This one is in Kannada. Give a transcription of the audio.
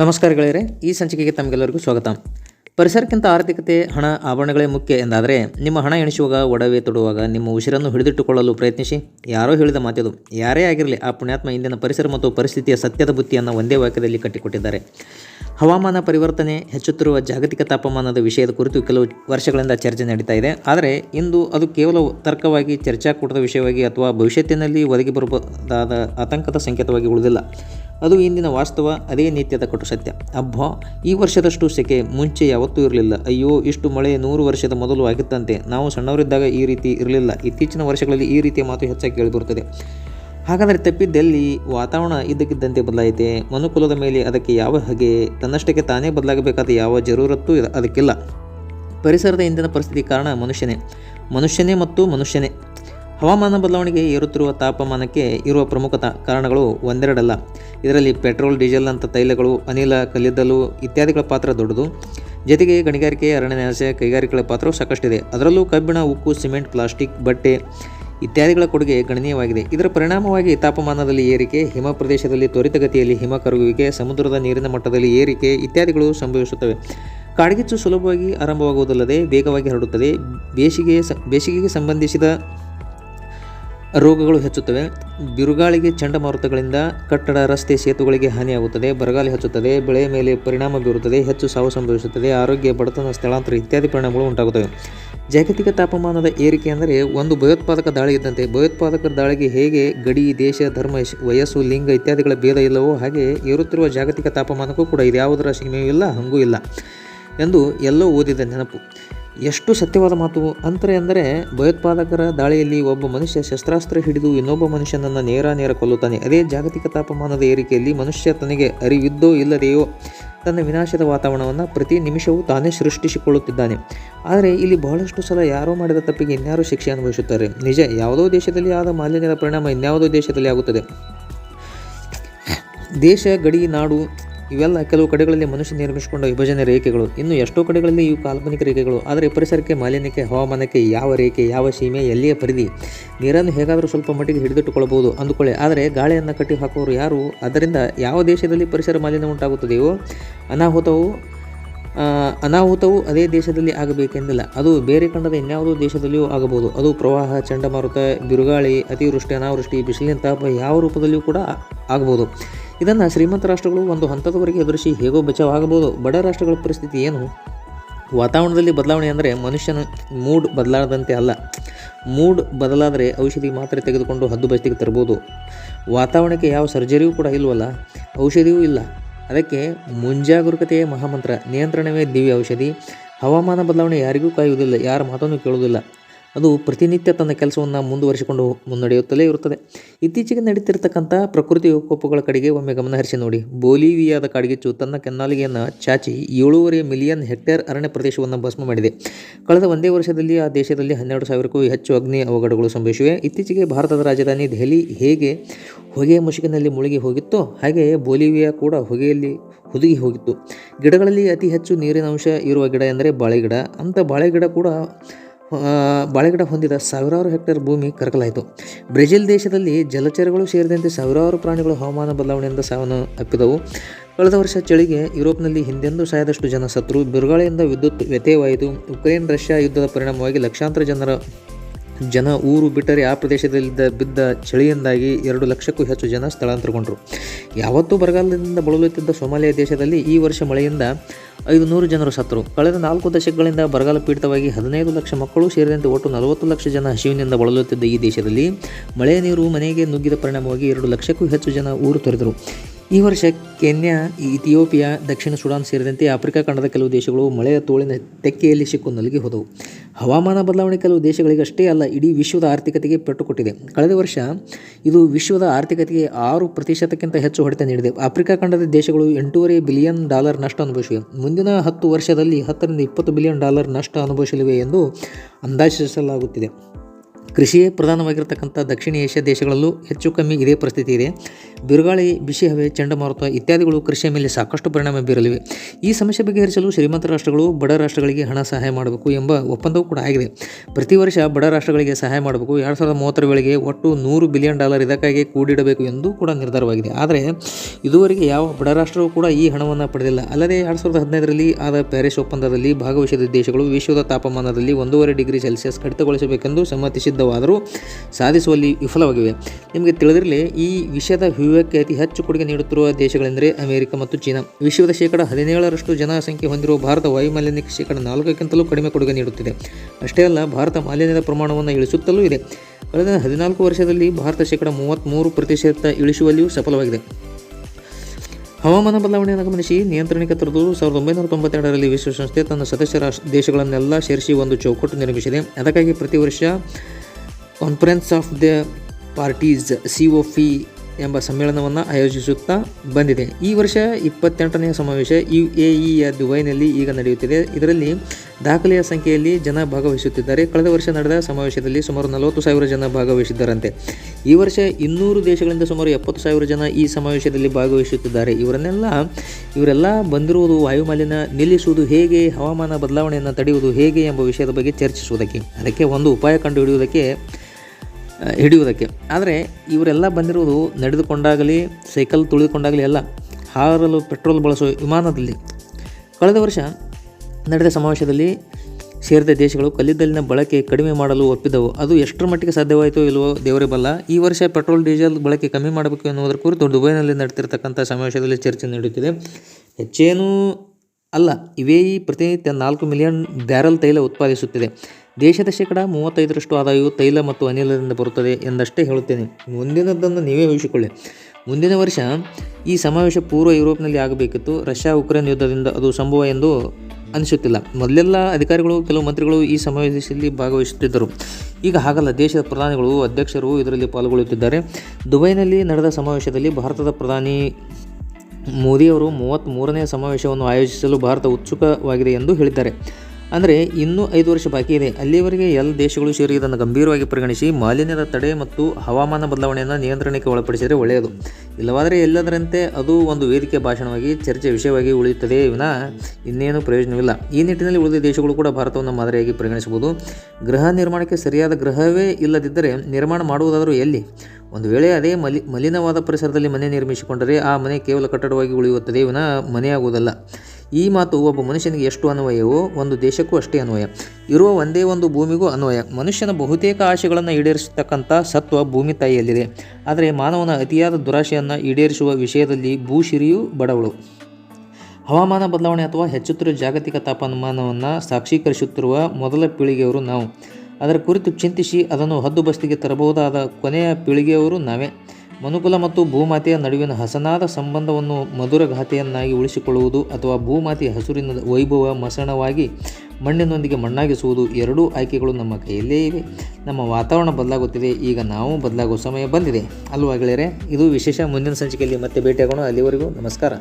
ನಮಸ್ಕಾರ ಗೆಳೆಯರೆ, ಈ ಸಂಚಿಕೆಗೆ ತಮಗೆಲ್ಲರಿಗೂ ಸ್ವಾಗತ. ಪರಿಸರಕ್ಕಿಂತ ಆರ್ಥಿಕತೆ, ಹಣ, ಆಭರಣಗಳೇ ಮುಖ್ಯ ಎಂದಾದರೆ ನಿಮ್ಮ ಹಣ ಎಣಿಸುವಾಗ, ಒಡವೆ ತೊಡುವಾಗ, ನಿಮ್ಮ ಉಸಿರನ್ನು ಹಿಡಿದಿಟ್ಟುಕೊಳ್ಳಲು ಪ್ರಯತ್ನಿಸಿ. ಯಾರೋ ಹೇಳಿದ ಮಾತಿದು, ಯಾರೇ ಆಗಿರಲಿ ಆ ಪುಣ್ಯಾತ್ಮ ಇಂದಿನ ಪರಿಸರ ಮತ್ತು ಪರಿಸ್ಥಿತಿಯ ಸತ್ಯದ ಬುತ್ತಿಯನ್ನು ಒಂದೇ ವಾಕ್ಯದಲ್ಲಿ ಕಟ್ಟಿಕೊಟ್ಟಿದ್ದಾರೆ. ಹವಾಮಾನ ಪರಿವರ್ತನೆ, ಹೆಚ್ಚುತ್ತಿರುವ ಜಾಗತಿಕ ತಾಪಮಾನದ ವಿಷಯದ ಕುರಿತು ಕೆಲವು ವರ್ಷಗಳಿಂದ ಚರ್ಚೆ ನಡೀತಾ ಇದೆ. ಆದರೆ ಇಂದು ಅದು ಕೇವಲ ತರ್ಕವಾಗಿ, ಚರ್ಚಾಕೂಟದ ವಿಷಯವಾಗಿ ಅಥವಾ ಭವಿಷ್ಯತ್ತಿನಲ್ಲಿ ಒದಗಿ ಬರಬಹುದಾದ ಆತಂಕದ ಸಂಕೇತವಾಗಿ ಉಳಿದಿಲ್ಲ. ಅದು ಇಂದಿನ ವಾಸ್ತವ, ಅದೇ ನಿತ್ಯದ ಕಟು ಸತ್ಯ. ಅಬ್ಬಾ, ಈ ವರ್ಷದಷ್ಟು ಸೆಕೆ ಮುಂಚೆ ಯಾವತ್ತೂ ಇರಲಿಲ್ಲ. ಅಯ್ಯೋ, ಇಷ್ಟು ಮಳೆ ನೂರು ವರ್ಷದ ಮೊದಲು ಆಗಿತ್ತಂತೆ. ನಾವು ಸಣ್ಣವರಿದ್ದಾಗ ಈ ರೀತಿ ಇರಲಿಲ್ಲ. ಇತ್ತೀಚಿನ ವರ್ಷಗಳಲ್ಲಿ ಈ ರೀತಿಯ ಮಾತು ಹೆಚ್ಚಾಗಿ ಕೇಳಿಬರುತ್ತದೆ ಹಾಗಾದರೆ ತಪ್ಪಿದ್ದಲ್ಲಿ ವಾತಾವರಣ ಇದ್ದಕ್ಕಿದ್ದಂತೆ ಬದಲಾಯಿತೆ? ಮನುಕುಲದ ಮೇಲೆ ಅದಕ್ಕೆ ಯಾವ ಹಾಗೆ? ತನ್ನಷ್ಟಕ್ಕೆ ತಾನೇ ಬದಲಾಗಬೇಕಾದ ಯಾವ ಜರೂರತ್ತೂ ಅದಕ್ಕಿಲ್ಲ. ಪರಿಸರದ ಇಂದಿನ ಪರಿಸ್ಥಿತಿ ಕಾರಣ ಮನುಷ್ಯನೇ. ಮನುಷ್ಯನೇ ಮತ್ತು ಮನುಷ್ಯನೇ. ಹವಾಮಾನ ಬದಲಾವಣೆಗೆ ಏರುತ್ತಿರುವ ತಾಪಮಾನಕ್ಕೆ ಇರುವ ಪ್ರಮುಖ ಕಾರಣಗಳು ಒಂದೆರಡಲ್ಲ. ಇದರಲ್ಲಿ ಪೆಟ್ರೋಲ್, ಡೀಸೆಲ್ ಅಂತ ತೈಲಗಳು, ಅನಿಲ, ಕಲ್ಲಿದ್ದಲು ಇತ್ಯಾದಿಗಳ ಪಾತ್ರ ದೊಡ್ಡದು. ಜೊತೆಗೆ ಗಣಿಗಾರಿಕೆ ಅರಣ್ಯನಾಶ ಕೈಗಾರಿಕೆಗಳ ಪಾತ್ರವು ಸಾಕಷ್ಟಿದೆ. ಅದರಲ್ಲೂ ಕಬ್ಬಿಣ, ಉಕ್ಕು, ಸಿಮೆಂಟ್, ಪ್ಲಾಸ್ಟಿಕ್, ಬಟ್ಟೆ ಇತ್ಯಾದಿಗಳ ಕೊಡುಗೆ ಗಣನೀಯವಾಗಿದೆ. ಇದರ ಪರಿಣಾಮವಾಗಿ ತಾಪಮಾನದಲ್ಲಿ ಏರಿಕೆ, ಹಿಮ ಪ್ರದೇಶದಲ್ಲಿ ತ್ವರಿತಗತಿಯಲ್ಲಿ ಹಿಮ ಕರಗುವಿಕೆ, ಸಮುದ್ರದ ನೀರಿನ ಮಟ್ಟದಲ್ಲಿ ಏರಿಕೆ ಇತ್ಯಾದಿಗಳು ಸಂಭವಿಸುತ್ತವೆ. ಕಾಡ್ಗಿಚ್ಚು ಸುಲಭವಾಗಿ ಆರಂಭವಾಗುವುದಲ್ಲದೆ ವೇಗವಾಗಿ ಹರಡುತ್ತದೆ. ಬೇಸಿಗೆ ಬೇಸಿಗೆಗೆ ಸಂಬಂಧಿಸಿದ ರೋಗಗಳು ಹೆಚ್ಚುತ್ತವೆ. ಬಿರುಗಾಳಿಗೆ ಚಂಡಮಾರುತಗಳಿಂದ ಕಟ್ಟಡ, ರಸ್ತೆ ಸೇತುಗಳಿಗೆ ಹಾನಿಯಾಗುತ್ತದೆ. ಬರಗಾಲ ಹೆಚ್ಚುತ್ತದೆ. ಬೆಳೆಯ ಮೇಲೆ ಪರಿಣಾಮ ಬೀರುತ್ತದೆ. ಹೆಚ್ಚು ಸಾವು ಸಂಭವಿಸುತ್ತದೆ. ಆರೋಗ್ಯ, ಬಡತನ, ಸ್ಥಳಾಂತರ ಇತ್ಯಾದಿ ಪರಿಣಾಮಗಳು ಉಂಟಾಗುತ್ತವೆ. ಜಾಗತಿಕ ತಾಪಮಾನದ ಏರಿಕೆ ಅಂದರೆ ಒಂದು ಭಯೋತ್ಪಾದಕ ದಾಳಿ ಇದ್ದಂತೆ. ಭಯೋತ್ಪಾದಕರ ದಾಳಿಗೆ ಹೇಗೆ ಗಡಿ, ದೇಶ, ಧರ್ಮ, ವಯಸ್ಸು, ಲಿಂಗ ಇತ್ಯಾದಿಗಳ ಭೇದ ಇಲ್ಲವೋ ಹಾಗೆ ಏರುತ್ತಿರುವ ಜಾಗತಿಕ ತಾಪಮಾನಕ್ಕೂ ಕೂಡ ಇದ್ಯಾವುದರ ಸೀಮೆಯೂ ಇಲ್ಲ, ಹಂಗೂ ಇಲ್ಲ ಎಂದು ಎಲ್ಲೋ ಓದಿದ ನೆನಪು. ಎಷ್ಟು ಸತ್ಯವಾದ ಮಾತು ಅಂತರೆ ಅಂದರೆ, ಭಯೋತ್ಪಾದಕರ ದಾಳಿಯಲ್ಲಿ ಒಬ್ಬ ಮನುಷ್ಯ ಶಸ್ತ್ರಾಸ್ತ್ರ ಹಿಡಿದು ಇನ್ನೊಬ್ಬ ಮನುಷ್ಯನನ್ನು ನೇರ ನೇರ ಕೊಲ್ಲುತ್ತಾನೆ. ಅದೇ ಜಾಗತಿಕ ತಾಪಮಾನದ ಏರಿಕೆಯಲ್ಲಿ ಮನುಷ್ಯ ತನಗೆ ಅರಿವಿದ್ದೋ ಇಲ್ಲದೆಯೋ ತನ್ನ ವಿನಾಶದ ವಾತಾವರಣವನ್ನು ಪ್ರತಿ ನಿಮಿಷವೂ ತಾನೇ ಸೃಷ್ಟಿಸಿಕೊಳ್ಳುತ್ತಿದ್ದಾನೆ. ಆದರೆ ಇಲ್ಲಿ ಬಹಳಷ್ಟು ಸಲ ಯಾರೋ ಮಾಡಿದ ತಪ್ಪಿಗೆ ಇನ್ಯಾರೋ ಶಿಕ್ಷೆ ಅನುಭವಿಸುತ್ತಾರೆ? ನಿಜ, ಯಾವುದೋ ದೇಶದಲ್ಲಿ ಆದ ಮಾಲಿನ್ಯದ ಪರಿಣಾಮ ಇನ್ಯಾವುದೋ ದೇಶದಲ್ಲಿ ಆಗುತ್ತದೆ. ದೇಶ, ಗಡಿ, ನಾಡು ಇವೆಲ್ಲ ಕೆಲವು ಕಡೆಗಳಲ್ಲಿ ಮನುಷ್ಯ ನಿರ್ಮಿಸಿಕೊಂಡ ವಿಭಜನೆ ರೇಖೆಗಳು. ಇನ್ನು ಎಷ್ಟೋ ಕಡೆಗಳಲ್ಲಿ ಇವು ಕಾಲ್ಪನಿಕ ರೇಖೆಗಳು. ಆದರೆ ಪರಿಸರಕ್ಕೆ ಮಾಲಿನ್ಯಕ್ಕೆ, ಹವಾಮಾನಕ್ಕೆ ಯಾವ ರೇಖೆ, ಯಾವ ಸೀಮೆ ಎಲ್ಲಿಯ ಪರಿಧಿ. ನೀರನ್ನು ಹೇಗಾದರೂ ಸ್ವಲ್ಪ ಮಟ್ಟಿಗೆ ಹಿಡಿದಿಟ್ಟುಕೊಳ್ಳಬಹುದು ಅಂದುಕೊಳ್ಳಿ. ಆದರೆ ಗಾಳಿಯನ್ನು ಕಟ್ಟಿ ಹಾಕುವವರು ಯಾರು? ಅದರಿಂದ ಯಾವ ದೇಶದಲ್ಲಿ ಪರಿಸರ ಮಾಲಿನ್ಯ ಉಂಟಾಗುತ್ತದೆಯೋ? ಅನಾಹುತವು ಅನಾಹುತವು ಅದೇ ದೇಶದಲ್ಲಿ ಆಗಬೇಕೆಂದಿಲ್ಲ. ಅದು ಬೇರೆ ಖಂಡದ ಇನ್ಯಾವುದೋ ದೇಶದಲ್ಲಿಯೂ ಆಗಬಹುದು. ಅದು ಪ್ರವಾಹ, ಚಂಡಮಾರುತ, ಬಿರುಗಾಳಿ, ಅತಿವೃಷ್ಟಿ, ಅನಾವೃಷ್ಟಿ, ಬಿಸಿಲಿನ ತಾಪ ಯಾವ ರೂಪದಲ್ಲಿಯೂ ಕೂಡ ಆಗಬಹುದು. ಇದನ್ನು ಶ್ರೀಮಂತ ರಾಷ್ಟ್ರಗಳು ಒಂದು ಹಂತದವರೆಗೆ ಎದುರಿಸಿ ಹೇಗೋ ಬಚಾವಾಗಬಹುದು. ಬಡ ರಾಷ್ಟ್ರಗಳ ಪರಿಸ್ಥಿತಿ ಏನು? ವಾತಾವರಣದಲ್ಲಿ ಬದಲಾವಣೆ ಅಂದರೆ ಮನುಷ್ಯನ ಮೂಡ್ ಬದಲಾದಂತೆ ಅಲ್ಲ. ಮೂಡ್ ಬದಲಾದರೆ ಔಷಧಿ ಮಾತ್ರ ತೆಗೆದುಕೊಂಡು ಹದ್ದು ಬಸ್ತಿಗೆ ತರ್ಬೋದು. ವಾತಾವರಣಕ್ಕೆ ಯಾವ ಸರ್ಜರಿಯೂ ಕೂಡ ಇಲ್ವಲ್ಲ? ಔಷಧಿಯೂ ಇಲ್ಲ. ಅದಕ್ಕೆ ಮುಂಜಾಗರೂಕತೆಯೇ ಮಹಾಮಂತ್ರ. ನಿಯಂತ್ರಣವೇ ದಿವ್ಯ ಔಷಧಿ. ಹವಾಮಾನ ಬದಲಾವಣೆ ಯಾರಿಗೂ ಕಾಯುವುದಿಲ್ಲ. ಯಾರ ಮಾತನ್ನು ಕೇಳುವುದಿಲ್ಲ. ಅದು ಪ್ರತಿನಿತ್ಯ ತನ್ನ ಕೆಲಸವನ್ನು ಮುಂದುವರಿಸಿಕೊಂಡು ಮುನ್ನಡೆಯುತ್ತಲೇ ಇರುತ್ತದೆ. ಇತ್ತೀಚೆಗೆ ನಡೀತಿರ್ತಕ್ಕಂಥ ಪ್ರಕೃತಿ ವಿಕೋಪಗಳ ಕಡೆಗೆ ಒಮ್ಮೆ ಗಮನ ಹರಿಸಿ ನೋಡಿ. ಬೋಲಿವಿಯಾದ ಕಾಡ್ಗಿಚ್ಚು ತನ್ನ ಕೆನ್ನಾಲಿಗೆಯನ್ನು ಚಾಚಿ ಏಳೂವರೆ ಮಿಲಿಯನ್ ಹೆಕ್ಟೇರ್ ಅರಣ್ಯ ಪ್ರದೇಶವನ್ನು ಭಸ್ಮ ಮಾಡಿದೆ. ಕಳೆದ ಒಂದೇ ವರ್ಷದಲ್ಲಿ ಆ ದೇಶದಲ್ಲಿ ಹನ್ನೆರಡು ಸಾವಿರಕ್ಕೂ ಹೆಚ್ಚು ಅಗ್ನಿ ಅವಘಡಗಳು ಸಂಭವಿಸಿವೆ. ಇತ್ತೀಚೆಗೆ ಭಾರತದ ರಾಜಧಾನಿ ದೆಹಲಿ ಹೇಗೆ ಹೊಗೆಯ ಮುಸುಕಿನಲ್ಲಿ ಮುಳುಗಿ ಹೋಗಿತ್ತೋ ಹಾಗೆಯೇ ಬೋಲಿವಿಯಾ ಕೂಡ ಹೊಗೆಯಲ್ಲಿ ಹುದುಗಿ ಹೋಗಿತ್ತು. ಗಿಡಗಳಲ್ಲಿ ಅತಿ ಹೆಚ್ಚು ನೀರಿನ ಅಂಶ ಇರುವ ಗಿಡ ಎಂದರೆ ಬಾಳೆಗಿಡ. ಅಂಥ ಬಾಳೆಗಿಡ ಕೂಡ ಬಾಳೆಗಿಡ ಹೊಂದಿದ ಸಾವಿರಾರು ಹೆಕ್ಟೇರ್ ಭೂಮಿ ಕರಕಲಾಯಿತು. ಬ್ರೆಜಿಲ್ ದೇಶದಲ್ಲಿ ಜಲಚರಗಳು ಸೇರಿದಂತೆ ಸಾವಿರಾರು ಪ್ರಾಣಿಗಳು ಹವಾಮಾನ ಬದಲಾವಣೆಯಿಂದ ಸಾವನ್ನು ಅಪ್ಪಿದವು. ಕಳೆದ ವರ್ಷ ಚಳಿಗೆ ಯುರೋಪ್ನಲ್ಲಿ ಹಿಂದೆಂದೂ ಸಾಯದಷ್ಟು ಜನ ಸತ್ರು ಬಿರುಗಾಳಿಯಿಂದ ವಿದ್ಯುತ್ ವ್ಯತ್ಯಯವಾಯಿತು. ಉಕ್ರೇನ್ ರಷ್ಯಾ ಯುದ್ಧದ ಪರಿಣಾಮವಾಗಿ ಲಕ್ಷಾಂತರ ಜನರ ಜನ ಊರು ಬಿಟ್ಟರೆ ಆ ಪ್ರದೇಶದಲ್ಲಿದ್ದ ಬಿದ್ದ ಚಳಿಯಿಂದಾಗಿ ಎರಡು ಲಕ್ಷಕ್ಕೂ ಹೆಚ್ಚು ಜನ ಸ್ಥಳಾಂತರಗೊಂಡರು. ಯಾವತ್ತೂ ಬರಗಾಲದಿಂದ ಬಳಲುತ್ತಿದ್ದ ಸೋಮಾಲಿಯಾ ದೇಶದಲ್ಲಿ ಈ ವರ್ಷ ಮಳೆಯಿಂದ ಐದು ನೂರು ಜನರು ಸತ್ತರು. ಕಳೆದ ನಾಲ್ಕು ದಶಕಗಳಿಂದ ಬರಗಾಲ ಪೀಡಿತವಾಗಿ ಹದಿನೈದು ಲಕ್ಷ ಮಕ್ಕಳು ಸೇರಿದಂತೆ ಒಟ್ಟು ನಲವತ್ತು ಲಕ್ಷ ಜನ ಹಸಿವಿನಿಂದ ಬಳಲುತ್ತಿದ್ದ ಈ ದೇಶದಲ್ಲಿ ಮಳೆಯ ನೀರು ಮನೆಗೆ ನುಗ್ಗಿದ ಪರಿಣಾಮವಾಗಿ ಎರಡು ಲಕ್ಷಕ್ಕೂ ಹೆಚ್ಚು ಜನ ಊರು ತೊರೆದರು. ಈ ವರ್ಷ ಕೆನ್ಯಾ ಇಥಿಯೋಪಿಯಾ, ದಕ್ಷಿಣ ಸುಡಾನ್ ಸೇರಿದಂತೆ ಆಫ್ರಿಕಾ ಖಂಡದ ಕೆಲವು ದೇಶಗಳು ಮಳೆಯ ತೋಳಿನ ತೆಕ್ಕೆಯಲ್ಲಿ ಸಿಕ್ಕು ನಲುಗಿ ಹೋದವು. ಹವಾಮಾನ ಬದಲಾವಣೆ ಕೆಲವು ದೇಶಗಳಿಗಷ್ಟೇ ಅಲ್ಲ, ಇಡೀ ವಿಶ್ವದ ಆರ್ಥಿಕತೆಗೆ ಪೆಟ್ಟು ಕೊಟ್ಟಿದೆ. ಕಳೆದ ವರ್ಷ ಇದು ವಿಶ್ವದ ಆರ್ಥಿಕತೆಗೆ ಆರು ಪ್ರತಿಶತಕ್ಕಿಂತ ಹೆಚ್ಚು ಹೊಡೆತ ನೀಡಿದೆ. ಆಫ್ರಿಕಾ ಖಂಡದ ದೇಶಗಳು ಎಂಟೂವರೆ ಬಿಲಿಯನ್ ಡಾಲರ್ ನಷ್ಟ ಅನುಭವಿಸಿವೆ. ಮುಂದಿನ ಹತ್ತು ವರ್ಷದಲ್ಲಿ ಹತ್ತರಿಂದ ಇಪ್ಪತ್ತು ಬಿಲಿಯನ್ ಡಾಲರ್ ನಷ್ಟ ಅನುಭವಿಸಲಿವೆ ಎಂದು ಅಂದಾಜಿಸಲಾಗುತ್ತಿದೆ. ಕೃಷಿಯೇ ಪ್ರಧಾನವಾಗಿರತಕ್ಕಂಥ ದಕ್ಷಿಣ ಏಷ್ಯಾ ದೇಶಗಳಲ್ಲೂ ಹೆಚ್ಚು ಕಮ್ಮಿ ಇದೇ ಪರಿಸ್ಥಿತಿ ಇದೆ. ಬಿರುಗಾಳಿ, ಬಿಸಿ ಹವೆ, ಚಂಡಮಾರುತ ಇತ್ಯಾದಿಗಳು ಕೃಷಿಯ ಮೇಲೆ ಸಾಕಷ್ಟು ಪರಿಣಾಮ ಬೀರಲಿವೆ. ಈ ಸಮಸ್ಯೆ ಬಗೆಹರಿಸಲು ಶ್ರೀಮಂತ ರಾಷ್ಟ್ರಗಳು, ಬಡ ರಾಷ್ಟ್ರಗಳಿಗೆ ಹಣ ಸಹಾಯ ಮಾಡಬೇಕು ಎಂಬ ಒಪ್ಪಂದವೂ ಕೂಡ ಆಗಿದೆ. ಪ್ರತಿ ವರ್ಷ ಬಡ ರಾಷ್ಟ್ರಗಳಿಗೆ ಸಹಾಯ ಮಾಡಬೇಕು. ಎರಡು ಸಾವಿರದ ಮೂವತ್ತರ ವೇಳೆಗೆ ಒಟ್ಟು ನೂರು ಬಿಲಿಯನ್ ಡಾಲರ್ ಇದಕ್ಕಾಗಿ ಕೂಡಿಡಬೇಕು ಎಂದು ಕೂಡ ನಿರ್ಧಾರವಾಗಿದೆ. ಆದರೆ, ಇದುವರೆಗೆ ಯಾವ ಬಡ ರಾಷ್ಟ್ರವೂ ಕೂಡ ಈ ಹಣವನ್ನು ಪಡೆದಿಲ್ಲ. ಅಲ್ಲದೆ, ಎರಡು ಸಾವಿರದ ಹದಿನೈದರಲ್ಲಿ ಆದ ಪ್ಯಾರಿಸ್ ಒಪ್ಪಂದದಲ್ಲಿ ಭಾಗವಹಿಸಿದ ದೇಶಗಳು ವಿಶ್ವದ ತಾಪಮಾನದಲ್ಲಿ ಒಂದೂವರೆ ಡಿಗ್ರಿ ಸೆಲ್ಸಿಯಸ್ ಕಡಿತಗೊಳಿಸಬೇಕೆಂದು ಸಮ್ಮತಿಸಿದ್ದವಾದರೂ ಸಾಧಿಸುವಲ್ಲಿ ವಿಫಲವಾಗಿವೆ. ನಿಮಗೆ ತಿಳಿದಿರಲಿ, ಈ ವಿಷಯದ ವಿವೇಕಕ್ಕೆ ಅತಿ ಹೆಚ್ಚು ಕೊಡುಗೆ ನೀಡುತ್ತಿರುವ ದೇಶಗಳೆಂದರೆ ಅಮೆರಿಕ ಮತ್ತು ಚೀನಾ. ವಿಶ್ವದ ಶೇಕಡ ಹದಿನೇಳರಷ್ಟು ಜನಸಂಖ್ಯೆ ಹೊಂದಿರುವ ಭಾರತ ವಾಯುಮಾಲಿನ್ಯಕ್ಕೆ ಶೇಕಡ ನಾಲ್ಕಕ್ಕಿಂತಲೂ ಕಡಿಮೆ ಕೊಡುಗೆ ನೀಡುತ್ತಿದೆ. ಅಷ್ಟೇ ಅಲ್ಲ, ಭಾರತ ಮಾಲಿನ್ಯದ ಪ್ರಮಾಣವನ್ನು ಇಳಿಸುತ್ತಲೂ ಇದೆ. ಕಳೆದ ಹದಿನಾಲ್ಕು ವರ್ಷದಲ್ಲಿ ಭಾರತ ಶೇಕಡ ಮೂವತ್ತ್ಮೂರು ಪ್ರತಿಶತ ಇಳಿಸುವಲ್ಲಿಯೂ ಸಫಲವಾಗಿದೆ. ಹವಾಮಾನ ಬದಲಾವಣೆಯನ್ನು ಗಮನಿಸಿ, ನಿಯಂತ್ರಣಕ್ಕೆ ತರಲು ಸಾವಿರದ ಒಂಬೈನೂರ ತೊಂಬತ್ತೆರಡರಲ್ಲಿ ವಿಶ್ವಸಂಸ್ಥೆ ತನ್ನ ಸದಸ್ಯ ರಾಷ್ಟ್ರ ದೇಶಗಳನ್ನೆಲ್ಲ ಸೇರಿಸಿ ಒಂದು ಚೌಕಟ್ಟು ನಿರ್ಮಿಸಿದೆ. ಅದಕ್ಕಾಗಿ ಪ್ರತಿ ವರ್ಷ conference of the parties C O P ಎಂಬ ಸಮ್ಮೇಳನವನ್ನು ಆಯೋಜಿಸುತ್ತಾ ಬಂದಿದೆ. ಈ ವರ್ಷ ಇಪ್ಪತ್ತೆಂಟನೆಯ ಸಮಾವೇಶ ಯು ಎ ಇಯ ದುಬೈನಲ್ಲಿ ಈಗ ನಡೆಯುತ್ತಿದೆ. ಇದರಲ್ಲಿ ದಾಖಲೆಯ ಸಂಖ್ಯೆಯಲ್ಲಿ ಜನ ಭಾಗವಹಿಸುತ್ತಿದ್ದಾರೆ. ಕಳೆದ ವರ್ಷ ನಡೆದ ಸಮಾವೇಶದಲ್ಲಿ ಸುಮಾರು ನಲವತ್ತು ಸಾವಿರ ಜನ ಭಾಗವಹಿಸಿದ್ದಾರಂತೆ. ಈ ವರ್ಷ ಇನ್ನೂರು ದೇಶಗಳಿಂದ ಸುಮಾರು ಎಪ್ಪತ್ತು ಸಾವಿರ ಜನ ಈ ಸಮಾವೇಶದಲ್ಲಿ ಭಾಗವಹಿಸುತ್ತಿದ್ದಾರೆ. ಇವರನ್ನೆಲ್ಲ, ಇವರೆಲ್ಲ ಬಂದಿರುವುದು ವಾಯುಮಾಲಿನ್ಯ ನಿಲ್ಲಿಸುವುದು ಹೇಗೆ, ಹವಾಮಾನ ಬದಲಾವಣೆಯನ್ನು ತಡೆಯುವುದು ಹೇಗೆ ಎಂಬ ವಿಷಯದ ಬಗ್ಗೆ ಚರ್ಚಿಸುವುದಕ್ಕೆ, ಅದಕ್ಕೆ ಒಂದು ಉಪಾಯ ಕಂಡುಹಿಡಿಯುವುದಕ್ಕೆ ಹಿಡಿಯುವುದಕ್ಕೆ. ಆದರೆ ಇವರೆಲ್ಲ ಬಂದಿರುವುದು ನಡೆದುಕೊಂಡಾಗಲಿ, ಸೈಕಲ್ ತುಳಿದುಕೊಂಡಾಗಲಿ ಎಲ್ಲ ಹಾರಲು ಪೆಟ್ರೋಲ್ ಬಳಸುವ ವಿಮಾನದಲ್ಲಿ. ಕಳೆದ ವರ್ಷ ನಡೆದ ಸಮಾವೇಶದಲ್ಲಿ ಸೇರಿದ ದೇಶಗಳು ಕಲ್ಲಿದ್ದಲಿನ ಬಳಕೆ ಕಡಿಮೆ ಮಾಡಲು ಒಪ್ಪಿದವು ಅದು ಎಷ್ಟರ ಮಟ್ಟಿಗೆ ಸಾಧ್ಯವಾಯಿತೋ ಇಲ್ಲವೋ ದೇವರೇ ಬಲ್ಲ, ಈ ವರ್ಷ ಪೆಟ್ರೋಲ್, ಡೀಸೆಲ್ ಬಳಕೆ ಕಮ್ಮಿ ಮಾಡಬೇಕು ಎನ್ನುವುದರ ಕುರಿತು ದುಬೈನಲ್ಲಿ ನಡೆತಿರ್ತಕ್ಕಂಥ ಸಮಾವೇಶದಲ್ಲಿ ಚರ್ಚೆ ನಡೆಯುತ್ತಿದೆ ಹೆಚ್ಚೇನೂ ಅಲ್ಲ ಇವೇ ಪ್ರತಿನಿತ್ಯ ನಾಲ್ಕು ಮಿಲಿಯನ್ ಬ್ಯಾರಲ್ ತೈಲ ಉತ್ಪಾದಿಸುತ್ತಿದೆ. ದೇಶದ ಶೇಕಡ ಮೂವತ್ತೈದರಷ್ಟು ಆದಾಯವು ತೈಲ ಮತ್ತು ಅನಿಲದಿಂದ ಬರುತ್ತದೆ ಎಂದಷ್ಟೇ ಹೇಳುತ್ತೇನೆ. ಮುಂದಿನದನ್ನು ನೀವೇ ಊಹಿಸಿಕೊಳ್ಳಿ. ಮುಂದಿನ ವರ್ಷ ಈ ಸಮಾವೇಶ ಪೂರ್ವ ಯುರೋಪ್ನಲ್ಲಿ ಆಗಬೇಕಿತ್ತು. ರಷ್ಯಾ ಉಕ್ರೇನ್ ಯುದ್ಧದಿಂದ ಅದು ಸಂಭವ ಎಂದು ಅನಿಸುತ್ತಿಲ್ಲ. ಮೊದಲೆಲ್ಲ ಅಧಿಕಾರಿಗಳು, ಕೆಲವು ಮಂತ್ರಿಗಳು ಈ ಸಮಾವೇಶದಲ್ಲಿ ಭಾಗವಹಿಸುತ್ತಿದ್ದರು. ಈಗ ಹಾಗಲ್ಲ, ದೇಶದ ಪ್ರಧಾನಿಗಳು, ಅಧ್ಯಕ್ಷರು ಇದರಲ್ಲಿ ಪಾಲ್ಗೊಳ್ಳುತ್ತಿದ್ದಾರೆ. ದುಬೈನಲ್ಲಿ ನಡೆದ ಸಮಾವೇಶದಲ್ಲಿ ಭಾರತದ ಪ್ರಧಾನಿ ಮೋದಿಯವರು ಮೂವತ್ತ್ಮೂರನೇ ಸಮಾವೇಶವನ್ನು ಆಯೋಜಿಸಲು ಭಾರತ ಉತ್ಸುಕವಾಗಿದೆ ಎಂದು ಹೇಳಿದ್ದಾರೆ. ಅಂದರೆ ಇನ್ನೂ ಐದು ವರ್ಷ ಬಾಕಿ ಇದೆ. ಅಲ್ಲಿಯವರೆಗೆ ಎಲ್ಲ ದೇಶಗಳು ಸೇರಿ ಇದನ್ನು ಗಂಭೀರವಾಗಿ ಪರಿಗಣಿಸಿ ಮಾಲಿನ್ಯದ ತಡೆ ಮತ್ತು ಹವಾಮಾನ ಬದಲಾವಣೆಯನ್ನು ನಿಯಂತ್ರಣಕ್ಕೆ ಒಳಪಡಿಸಿದರೆ ಒಳ್ಳೆಯದು. ಇಲ್ಲವಾದರೆ ಎಲ್ಲದರಂತೆ ಅದು ಒಂದು ವೇದಿಕೆ ಭಾಷಣವಾಗಿ, ಚರ್ಚೆ ವಿಷಯವಾಗಿ ಉಳಿಯುತ್ತದೆ ಇವನ ಇನ್ನೇನು ಪ್ರಯೋಜನವಿಲ್ಲ. ಈ ನಿಟ್ಟಿನಲ್ಲಿ ಉಳಿದ ದೇಶಗಳು ಕೂಡ ಭಾರತವನ್ನು ಮಾದರಿಯಾಗಿ ಪರಿಗಣಿಸಬಹುದು. ಗೃಹ ನಿರ್ಮಾಣಕ್ಕೆ ಸರಿಯಾದ ಗೃಹವೇ ಇಲ್ಲದಿದ್ದರೆ ನಿರ್ಮಾಣ ಮಾಡುವುದಾದರೂ ಎಲ್ಲಿ? ಒಂದು ವೇಳೆ ಅದೇ ಮಲಿ, ಮಲಿನವಾದ ಪರಿಸರದಲ್ಲಿ ಮನೆ ನಿರ್ಮಿಸಿಕೊಂಡರೆ ಆ ಮನೆ ಕೇವಲ ಕಟ್ಟಡವಾಗಿ ಉಳಿಯುತ್ತದೆ ವಿನ ಮನೆಯಾಗುವುದಲ್ಲ. ಈ ಮಾತು ಒಬ್ಬ ಮನುಷ್ಯನಿಗೆ ಎಷ್ಟು ಅನ್ವಯವೋ ಒಂದು ದೇಶಕ್ಕೂ ಅಷ್ಟೇ ಅನ್ವಯ. ಇರುವ ಒಂದೇ ಒಂದು ಭೂಮಿಗೂ ಅನ್ವಯ. ಮನುಷ್ಯನ ಬಹುತೇಕ ಆಶೆಗಳನ್ನು ಈಡೇರಿಸತಕ್ಕಂಥ ಸತ್ವ ಭೂಮಿ ತಾಯಿಯಲ್ಲಿದೆ. ಆದರೆ ಮಾನವನ ಅತಿಯಾದ ದುರಾಶೆಯನ್ನು ಈಡೇರಿಸುವ ವಿಷಯದಲ್ಲಿ ಭೂಶಿರಿಯೂ ಬಡವಳು. ಹವಾಮಾನ ಬದಲಾವಣೆ ಅಥವಾ ಹೆಚ್ಚುತ್ತಿರುವ ಜಾಗತಿಕ ತಾಪಮಾನವನ್ನು ಸಾಕ್ಷೀಕರಿಸುತ್ತಿರುವ ಮೊದಲ ಪೀಳಿಗೆಯವರು ನಾವು. ಅದರ ಕುರಿತು ಚಿಂತಿಸಿ ಅದನ್ನು ಹದ್ದುಬಸ್ತಿಗೆ ತರಬಹುದಾದ ಕೊನೆಯ ಪೀಳಿಗೆಯವರು ನಾವೇ. ಮನುಕುಲ ಮತ್ತು ಭೂಮಾತೆಯ ನಡುವಿನ ಹಸನಾದ ಸಂಬಂಧವನ್ನು ಮಧುರಗಾಥೆಯನ್ನಾಗಿ ಉಳಿಸಿಕೊಳ್ಳುವುದು ಅಥವಾ ಭೂಮಾತೆಯ ಹಸುರಿನ ವೈಭವ ಮಸಣವಾಗಿ ಮಣ್ಣಿನೊಂದಿಗೆ ಮಣ್ಣಾಗಿಸುವುದು ಎರಡೂ ಆಯ್ಕೆಗಳು ನಮ್ಮ ಕೈಯಲ್ಲೇ ಇವೆ. ನಮ್ಮ ವಾತಾವರಣ ಬದಲಾಗುತ್ತಿದೆ. ಈಗ ನಾವು ಬದಲಾಗುವ ಸಮಯ ಬಂದಿದೆ. ಅಲ್ವಾ ಗೆಳೆಯರೆ? ಇದು ವಿಶೇಷ ಮುಂದಿನ ಸಂಚಿಕೆಯಲ್ಲಿ ಮತ್ತೆ ಭೇಟಿಯಾಗೋಣ. ಅಲ್ಲಿವರೆಗೂ ನಮಸ್ಕಾರ.